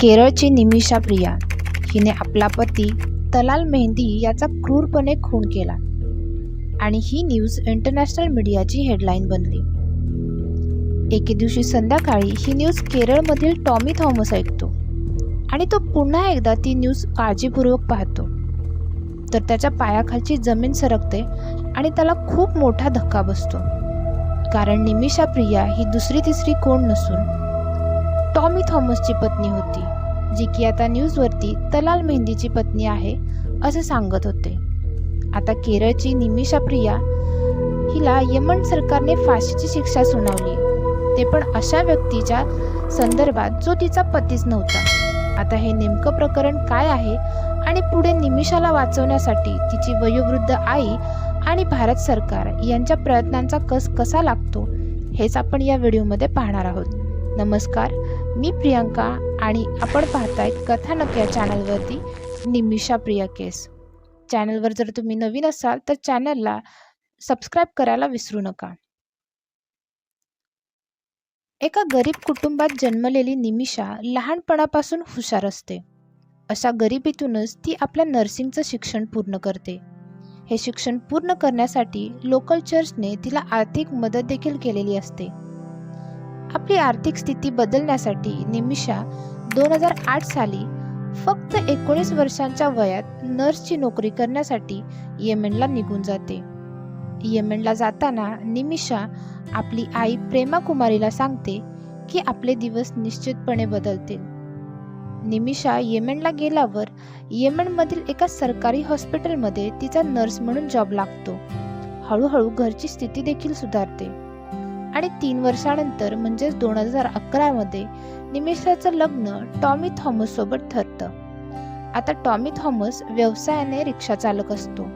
केरळची निमिषा प्रिया. हिने आपला पती तलाल मेहंदी याचा क्रूरपणे खून केला. आणि ही न्यूज इंटरनॅशनल मीडियाची हेडलाईन बनली. एके दिवशी संध्याकाळी ही न्यूज केरळमधील टॉमी थॉमस ऐकतो. आणि तो पुन्हा एकदा ती न्यूज काळजीपूर्वक पाहतो. तर त्याच्या पायाखालची जमीन सरकते आणि त्याला खूप मोठा धक्का बसतो. कारण निमिषा प्रिया ही दुसरी तिसरी कोण नसून टॉमी थॉमसची पत्नी होती जी की आता न्यूजवरती तलाल मेहंदीची पत्नी आहे असे सांगत होते. आता केरळची निमिषा प्रिया हिला यमन सरकारने फाशीची शिक्षा सुनावली. ते पण अशा व्यक्तीच्या संदर्भात जो तिचा पतीच नव्हता. आता हे नेमकं प्रकरण काय आहे आणि पुढे निमिषाला वाचवण्यासाठी तिची वयोवृद्ध आई आणि भारत सरकार यांच्या प्रयत्नांचा कस कसा लागतो हेच आपण या व्हिडिओमध्ये पाहणार आहोत. नमस्कार मी प्रियंका आणि आपण पाहताय कथानक या चॅनलवरती निमिषा प्रिया केस. चॅनलवर जर तुम्ही नवीन असाल तर चॅनलला सबस्क्राईब करायला विसरू नका. एका गरीब कुटुंबात जन्मलेली निमिषा लहानपणापासून हुशार असते. अशा गरिबीतूनच ती आपल्या नर्सिंगचं शिक्षण पूर्ण करते. हे शिक्षण पूर्ण करण्यासाठी लोकल चर्चने तिला आर्थिक मदत देखील केलेली असते. आपली आर्थिक स्थिती बदलण्यासाठी निमिषा दोन हजार आठ साली फक्त एकोणीस वर्षांच्या वयात नर्सची नोकरी करण्यासाठी येमेनला निघून जाते. येमेनला जाताना निमिषा आपली आई प्रेमा कुमारीला सांगते की आपले दिवस निश्चितपणे बदलतील निमिषा येमेनला गेल्यावर येमेनमधील एका सरकारी हॉस्पिटलमध्ये तिचा नर्स म्हणून जॉब लागतो. हळूहळू घरची स्थिती देखील सुधारते. आणि तीन वर्षानंतर म्हणजेच दोन हजार अकरामध्ये निमिषाचं लग्न टॉमी थॉमस सोबत ठरतं. आता टॉमी थॉमस व्यवसायाने रिक्षा चालक असतो.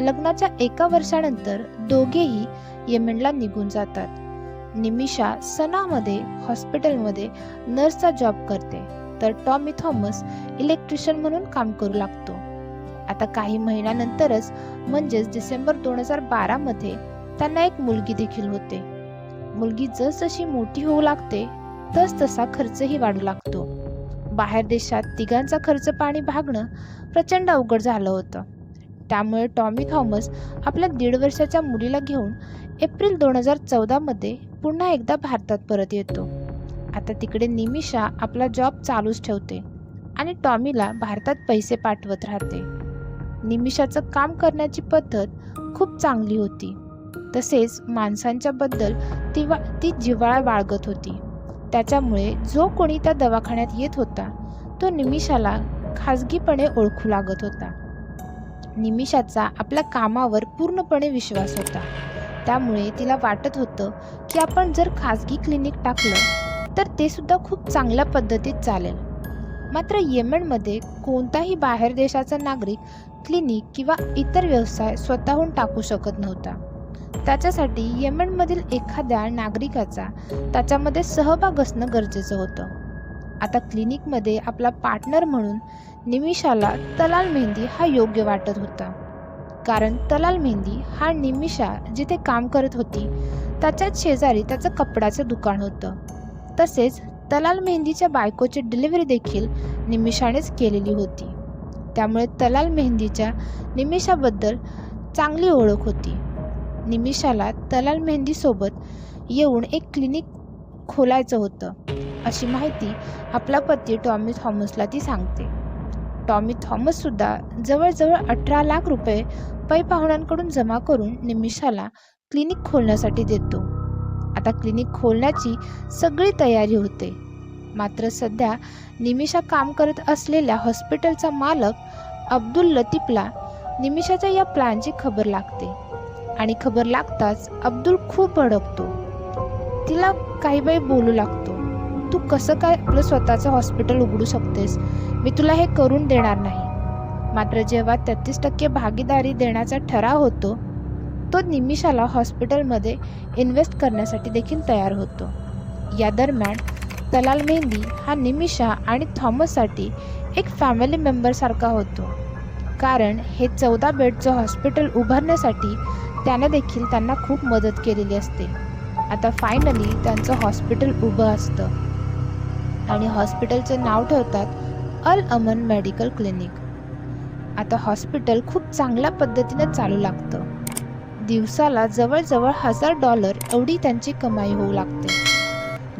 लग्नाच्या एका वर्षानंतर दोघेही येमेनला निघून जातात. निमिषा सनामध्ये हॉस्पिटलमध्ये नर्सचा जॉब करते. तर टॉमी थॉमस इलेक्ट्रिशियन म्हणून काम करू लागतो. आता काही महिन्यानंतरच म्हणजेच डिसेंबर दोन हजार बारामध्ये त्यांना एक मुलगी देखील होते. मुलगी जसजशी मोठी होऊ लागते तस तसा खर्चही वाढू लागतो. बाहेर देशात तिघांचा खर्च पाणी भागणं प्रचंड अवघड झालं होतं. त्यामुळे टॉमी थॉमस आपल्या दीड वर्षाच्या मुलीला घेऊन एप्रिल दोन हजार चौदामध्ये पुन्हा एकदा भारतात परत येतो. आता तिकडे निमिषा आपला जॉब चालूच ठेवते आणि टॉमीला भारतात पैसे पाठवत राहते. निमिषाचं काम करण्याची पद्धत खूप चांगली होती. तसेच माणसांच्याबद्दल ती वा ती जिव्हाळा बाळगत होती. त्याच्यामुळे जो कोणी त्या दवाखान्यात येत होता तो निमिषाला खाजगीपणे ओळखू लागत होता. निमिषाचा आपल्या कामावर पूर्णपणे विश्वास होता. त्यामुळे तिला वाटत होतं की आपण जर खाजगी क्लिनिक टाकलं तर ते सुद्धा खूप चांगल्या पद्धतीत चालेल. मात्र येमेनमध्ये कोणताही बाहेर देशाचा नागरिक क्लिनिक किंवा इतर व्यवसाय स्वतःहून टाकू शकत नव्हता. त्याच्यासाठी येमेनमधील एखाद्या नागरिकाचा त्याच्यामध्ये सहभाग असणं गरजेचं होतं. आता क्लिनिकमध्ये आपला पार्टनर म्हणून निमिषाला तलाल मेहंदी हा योग्य वाटत होता. कारण तलाल मेहंदी हा निमिषा जिथे काम करत होती त्याच्याच शेजारी त्याचं कपड्याचं दुकान होतं. तसेच तलाल मेहंदीच्या बायकोची डिलिव्हरी देखील निमिषानेच केलेली होती. त्यामुळे तलाल मेहंदीच्या निमिषाबद्दल चांगली ओळख होती. निमिषाला तलाल मेहंदीसोबत येऊन एक क्लिनिक खोलायचं होतं. अशी माहिती आपला पती टॉमी थॉमसला ती सांगते. टॉमी थॉमससुद्धा जवळजवळ अठरा लाख रुपये पै पाहुण्यांकडून जमा करून निमिषाला क्लिनिक खोलण्यासाठी देतो. आता क्लिनिक खोलण्याची सगळी तयारी होते. मात्र सध्या निमिषा काम करत असलेल्या हॉस्पिटलचा मालक अब्दुल लतीफला निमिषाच्या या प्लॅनची खबर लागते. आणि खबर लागताच अब्दुल खूप भडकतो. तिला काही बाई बोलू लागतो. तू कसं काय आपलं स्वतःचं हॉस्पिटल उघडू शकतेस? मी तुला हे करून देणार नाही. मात्र जेव्हा तेहतीस टक्के भागीदारी देण्याचा ठराव होतो तो निमिषाला हॉस्पिटलमध्ये इन्व्हेस्ट करण्यासाठी देखील तयार होतो. या दरम्यान तलाल मेहंदी हा निमिषा आणि थॉमससाठी एक फॅमिली मेंबरसारखा होतो. कारण हे चौदा बेडचं हॉस्पिटल उभारण्यासाठी त्याने देखील त्यांना खूप मदत केलेली असते. आता फायनली त्यांचं हॉस्पिटल उभं असतं. आणि हॉस्पिटलचं नाव ठेवतात अल अमन मेडिकल क्लिनिक आता हॉस्पिटल खूप चांगल्या पद्धतीने चालू लागतं. दिवसाला जवळजवळ हजार डॉलर एवढी त्यांची कमाई होऊ लागते.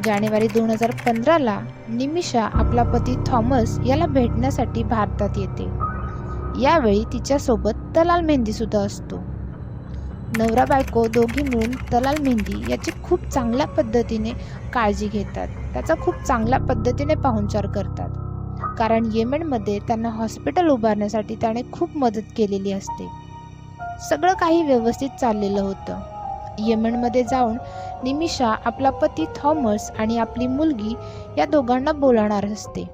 जानेवारी दोन हजार पंधराला निमिषा आपला पती थॉमस याला भेटण्यासाठी भारतात येते. यावेळी तिच्यासोबत दलाल मेहंदीसुद्धा असतो. नवरा बायको दोघी मिळून तलाल मेहंदी याची खूप चांगल्या पद्धतीने काळजी घेतात. त्याचा खूप चांगल्या पद्धतीने पाहुणचार करतात. कारण येमेनमध्ये त्यांना हॉस्पिटल उभारण्यासाठी त्याने खूप मदत केलेली असते. सगळं काही व्यवस्थित चाललेलं होतं. येमेनमध्ये जाऊन निमिषा आपला पती थॉमस आणि आपली मुलगी या दोघांना बोलावणार असते.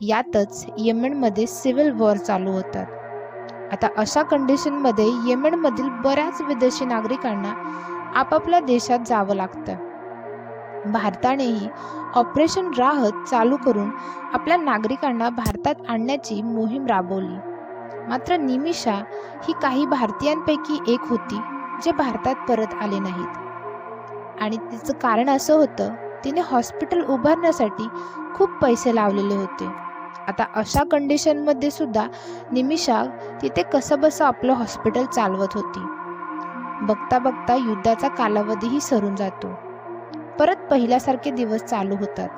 यातच येमेनमध्ये सिव्हिल वॉर चालू होतात. आता अशा कंडिशनमध्ये येमेनमधील बऱ्याच विदेशी नागरिकांना आपापल्या देशात जावं लागतं. भारतानेही ऑपरेशन राहत चालू करून आपल्या नागरिकांना भारतात आणण्याची मोहीम राबवली. मात्र निमिषा ही काही भारतीयांपैकी एक होती जे भारतात परत आले नाहीत. आणि तिचं कारण असं होतं तिने हॉस्पिटल उभारण्यासाठी खूप पैसे लावलेले होते. आता अशा कंडिशनमध्ये सुद्धा निमिषा तिथे कसंबसं आपलं हॉस्पिटल चालवत होती. बघता बघता युद्धाचा कालावधीही सरून जातो. परत पहिल्यासारखे दिवस चालू होतात.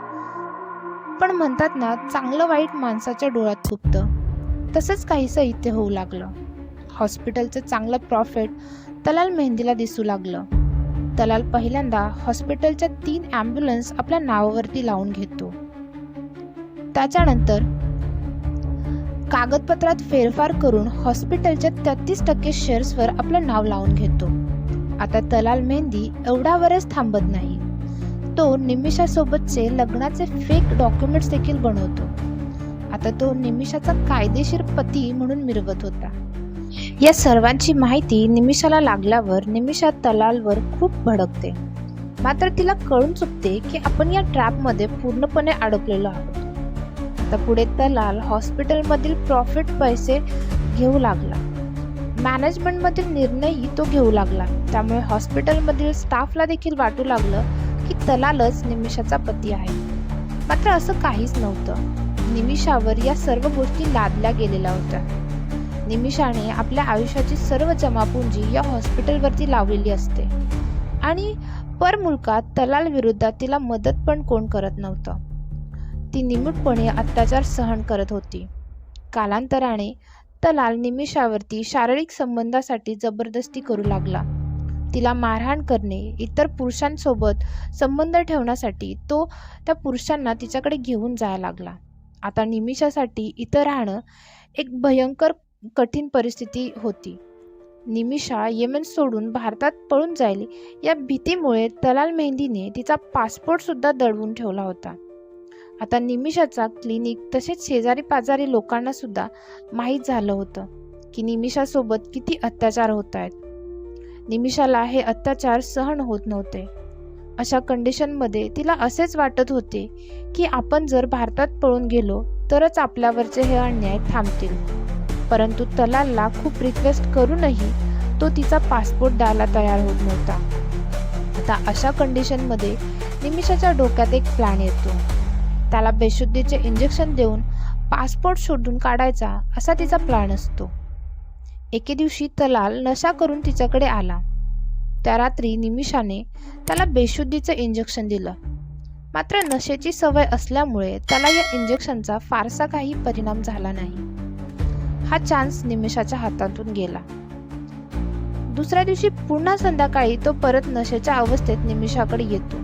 पण म्हणतात ना चांगलं वाईट माणसाच्या डोळ्यात खुपतं तसंच काहीसं इथे होऊ लागलं. हॉस्पिटलचं चांगलं प्रॉफिट तलाल मेहंदीला दिसू लागलं. तलाल पहिल्यांदा हॉस्पिटलच्या तीन ॲम्ब्युलन्स आपल्या नावावरती लावून घेतो. त्याच्यानंतर कागदपत्रात फेरफार करून हॉस्पिटलच्या तेहतीस टक्के शेअर्सवर आपलं नाव लावून घेतो. आता तलाल मेहंदी एवढ्यावरच थांबत नाही. तो निमिषासोबतचे लग्नाचे फेक डॉक्युमेंट्स देखील बनवतो. आता तो निमिषाचा कायदेशीर पती म्हणून मिरवत होता. या सर्वांची माहिती निमिषाला लागल्यावर निमिषा तलालवर खूप भडकते. मात्र तिला कळून चुकते की आपण या ट्रॅपमध्ये पूर्णपणे अडकलेलो आहोत. आता पुढे तलाल हॉस्पिटलमधील प्रॉफिट पैसे घेऊ लागला. मॅनेजमेंटमधील निर्णयही तो घेऊ लागला. त्यामुळे हॉस्पिटलमधील स्टाफला देखील वाटू लागलं की तलालच निमिषाचा पती आहे. मात्र असं काहीच नव्हतं. निमिषावर या सर्व गोष्टी लादल्या गेलेल्या होत्या. निमिषाने आपल्या आयुष्याची सर्व जमापुंजी या हॉस्पिटलवरती लावलेली असते. आणि पर मुलकात तलाल तिला मदत पण कोण करत नव्हतं. ती निमूटपणे अत्याचार सहन करत होती. कालांतराने तलाल निमिषावरती शारीरिक संबंधासाठी जबरदस्ती करू लागला. तिला मारहाण करणे इतर पुरुषांसोबत संबंध ठेवण्यासाठी तो त्या पुरुषांना तिच्याकडे घेऊन जायला लागला. आता निमिषासाठी इथं राहणं एक भयंकर कठीण परिस्थिती होती. निमिषा येमेन सोडून भारतात पळून जाईल या भीतीमुळे तलाल मेहंदीने तिचा पासपोर्टसुद्धा दडवून ठेवला होता. आता निमिषाचा क्लिनिक तसेच शेजारी पाजारी लोकांना सुद्धा माहीत झालं होतं की निमिषासोबत किती अत्याचार होत आहेत. निमिषाला हे अत्याचार सहन होत नव्हते. अशा कंडिशनमध्ये तिला असेच वाटत होते की आपण जर भारतात पळून गेलो तरच आपल्यावरचे हे अन्याय थांबतील. परंतु तलालला खूप रिक्वेस्ट करूनही तो तिचा पासपोर्ट द्यायला तयार होत नव्हता. आता अशा कंडिशनमध्ये निमिषाच्या डोक्यात एक प्लॅन येतो. त्याला बेशुद्धीचे इंजेक्शन देऊन पासपोर्ट शोधून काढायचा असा तिचा प्लॅन असतो. एके दिवशी तलाल नशा करून तिच्याकडे आला. त्या रात्री निमिषाने त्याला बेशुद्धीचं इंजेक्शन दिलं. मात्र नशेची सवय असल्यामुळे त्याला या इंजेक्शनचा फारसा काही परिणाम झाला नाही. हा चान्स निमिषाच्या हातातून गेला. दुसऱ्या दिवशी पुन्हा संध्याकाळी तो परत नशेच्या अवस्थेत निमिषाकडे येतो.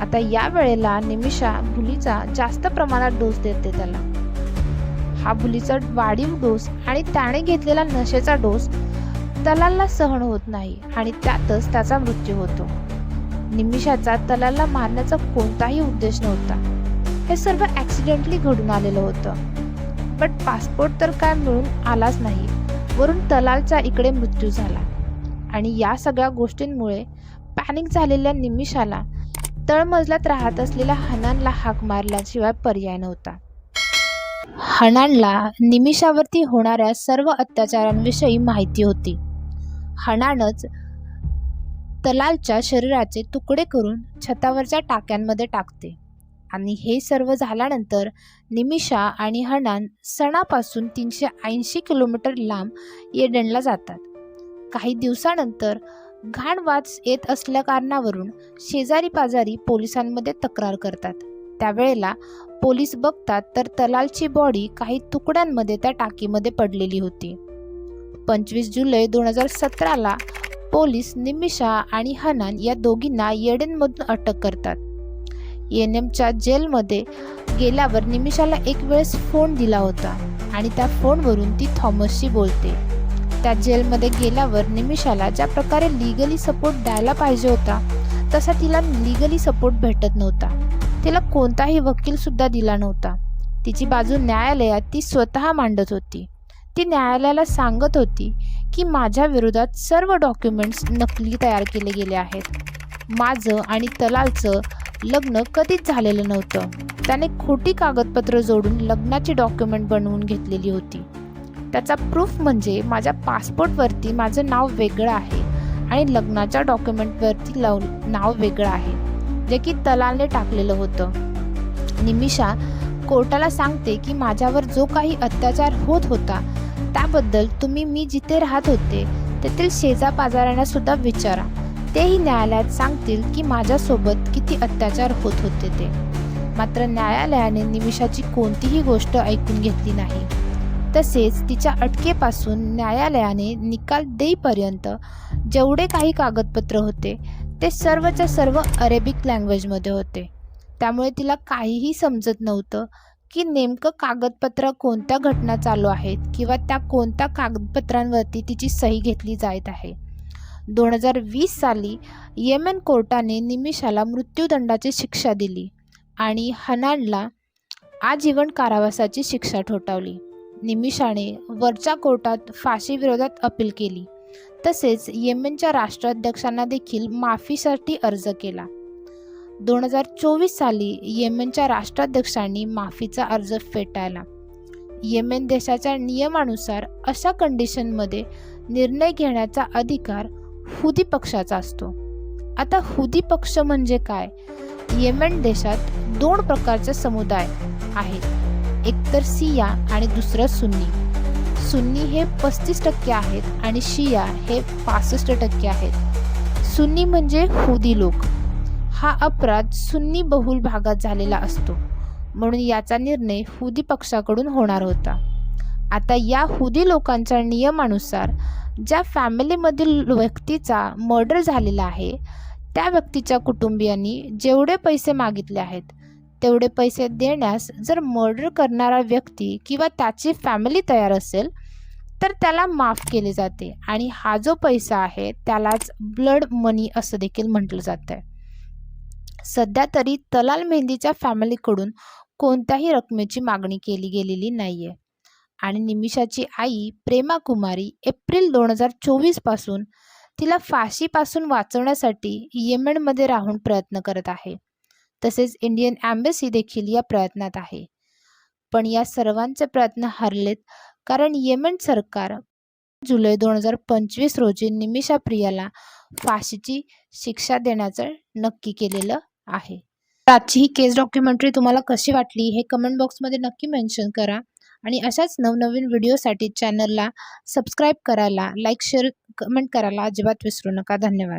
आता या वेळेला निमिषा भुलीचा जास्त प्रमाणात डोस देते त्याला. हा भुलीचा वाढीव डोस आणि त्याने घेतलेला नशेचा डोस तलालला सहन होत नाही आणि त्यातच त्याचा मृत्यू होतो. निमिषाचा तलालला मारण्याचा कोणताही उद्देश नव्हता. हे सर्व ॲक्सिडेंटली घडून आलेलं होतं. बट पासपोर्ट तर काय मिळून आलाच नाही. वरून तलालचा इकडे मृत्यू झाला. आणि या सगळ्या गोष्टींमुळे पॅनिक झालेल्या निमिषाला तळमजल्यात राहत असलेल्या हनानला हाक मारल्याशिवाय पर्याय नव्हता. हनानला निमिषावरती होणाऱ्या सर्व अत्याचारांविषयी माहिती होती. हनानच तलालच्या शरीराचे तुकडे करून छतावरच्या टाक्यांमध्ये टाकते. आणि हे सर्व झाल्यानंतर निमिषा आणि हनान सणापासून तीनशे ऐंशी किलोमीटर लांब येडनला जातात. काही दिवसानंतर घाण वाच येत असल्या कारणावरून शेजारी पाजारी पोलिसांमध्ये तक्रार करतात. त्यावेळेला पोलीस बघतात तर तलालची बॉडी काही तुकड्यांमध्ये त्या टाकीमध्ये पडलेली होती. पंचवीस जुलै दोन हजार सतराला पोलीस निमिषा आणि हनान या दोघींना येडेनमधून अटक करतात. एन एमच्या जेलमध्ये गेल्यावर निमिषाला एक वेळेस फोन दिला होता आणि त्या फोनवरून ती थॉमसशी बोलते. त्या जेलमध्ये गेल्यावर निमिषाला ज्या प्रकारे लिगली सपोर्ट द्यायला पाहिजे होता तसा तिला लिगली सपोर्ट भेटत नव्हता. तिला कोणताही वकीलसुद्धा दिला नव्हता. तिची बाजू न्यायालयात ती स्वतः मांडत होती. ती न्यायालयाला सांगत होती की माझ्या विरोधात सर्व डॉक्युमेंट्स नकली तयार केले गेले आहेत. माझं आणि तलालचं लग्न कधीच झालेलं नव्हतं. त्याने खोटी कागदपत्र जोडून लग्नाची डॉक्युमेंट बनवून घेतलेली होती. त्याचा प्रूफ म्हणजे माझ्या पासपोर्टवरती माझं नाव वेगळं आहे आणि लग्नाच्या डॉक्युमेंटवरती लव नाव वेगळं आहे जे की तलालने टाकलेलं होतं. निमिषा कोर्टाला सांगते की माझ्यावर जो काही अत्याचार होत होता त्याबद्दल तुम्ही मी जिथे राहत होते तेथील शेजापाजाऱ्यांना सुद्धा विचारा. तेही न्यायालयात सांगतील की माझ्यासोबत किती अत्याचार होत होते ते. मात्र न्यायालयाने निमिषाची कोणतीही गोष्ट ऐकून घेतली नाही. तसेच तिच्या अटकेपासून न्यायालयाने निकाल देईपर्यंत जेवढे काही कागदपत्र होते ते सर्वच्या सर्व अरेबिक लँग्वेजमध्ये होते. त्यामुळे तिला काहीही समजत नव्हतं की नेमकं कागदपत्र कोणत्या घटना चालू आहेत किंवा त्या कोणत्या कागदपत्रांवरती तिची सही घेतली जात आहे. दोन हजार वीस साली येमेन कोर्टाने निमिषाला मृत्यूदंडाची शिक्षा दिली आणि हनानला आजीवन कारावासाची शिक्षा ठोठावली. निमिषाने वरच्या कोर्टात फाशीविरोधात अपील केली. तसेच येमेनच्या राष्ट्राध्यक्षांना देखील माफीसाठी अर्ज केला. दोन हजार चोवीस साली येमेनच्या राष्ट्राध्यक्षांनी माफीचा अर्ज फेटाळला. येमेन देशाच्या नियमानुसार अशा कंडिशनमध्ये निर्णय घेण्याचा अधिकार हुदी पक्षाचा असतो. आता हुदी पक्ष म्हणजे काय? येमेन देशात दोन प्रकारचे समुदाय आहेत. एकतर सिया आणि दुसरं सुन्नी. सुन्नी हे पस्तीस टक्के आहेत आणि शिया हे पासष्ट टक्के आहेत. सुन्नी म्हणजे हुदी लोक. हा अपराध सुन्नी बहुल भागात झालेला असतो. म्हणून याचा निर्णय हुदी पक्षाकडून होणार होता. आता या हुदी लोकांच्या नियमानुसार ज्या फॅमिलीमधील व्यक्तीचा मर्डर झालेला आहे त्या व्यक्तीच्या कुटुंबियांनी जेवढे पैसे मागितले आहेत तेवढे पैसे देण्यास जर मर्डर करणारा व्यक्ती किंवा त्याची फॅमिली तयार असेल तर त्याला माफ केले जाते. आणि हा जो पैसा आहे त्यालाच ब्लड मनी असं देखील म्हटलं जातं आहे सध्या तरी तलाल मेहंदीच्या फॅमिलीकडून कोणत्याही रकमेची मागणी केली गेलेली नाही आहे आणि निमिषाची आई प्रेमा कुमारी एप्रिल दोन हजार चोवीसपासून तिला फाशीपासून वाचवण्यासाठी येमेनमध्ये राहून प्रयत्न करत आहे. तसेच इंडियन ॲम्बेसी देखील या प्रयत्नात आहे. पण या सर्वांचे प्रयत्न हरलेत कारण येमेन सरकार जुलै दोन हजार पंचवीस रोजी निमिषा प्रियाला फाशीची शिक्षा देण्याचं नक्की केलेलं आहे. आजची ही केस डॉक्युमेंटरी तुम्हाला कशी वाटली हे कमेंट बॉक्समध्ये नक्की मेन्शन करा आणि अशाच नवनवीन व्हिडिओसाठी चॅनलला सबस्क्राईब करायला लाईक शेअर कमेंट करायला अजिबात विसरू नका. धन्यवाद.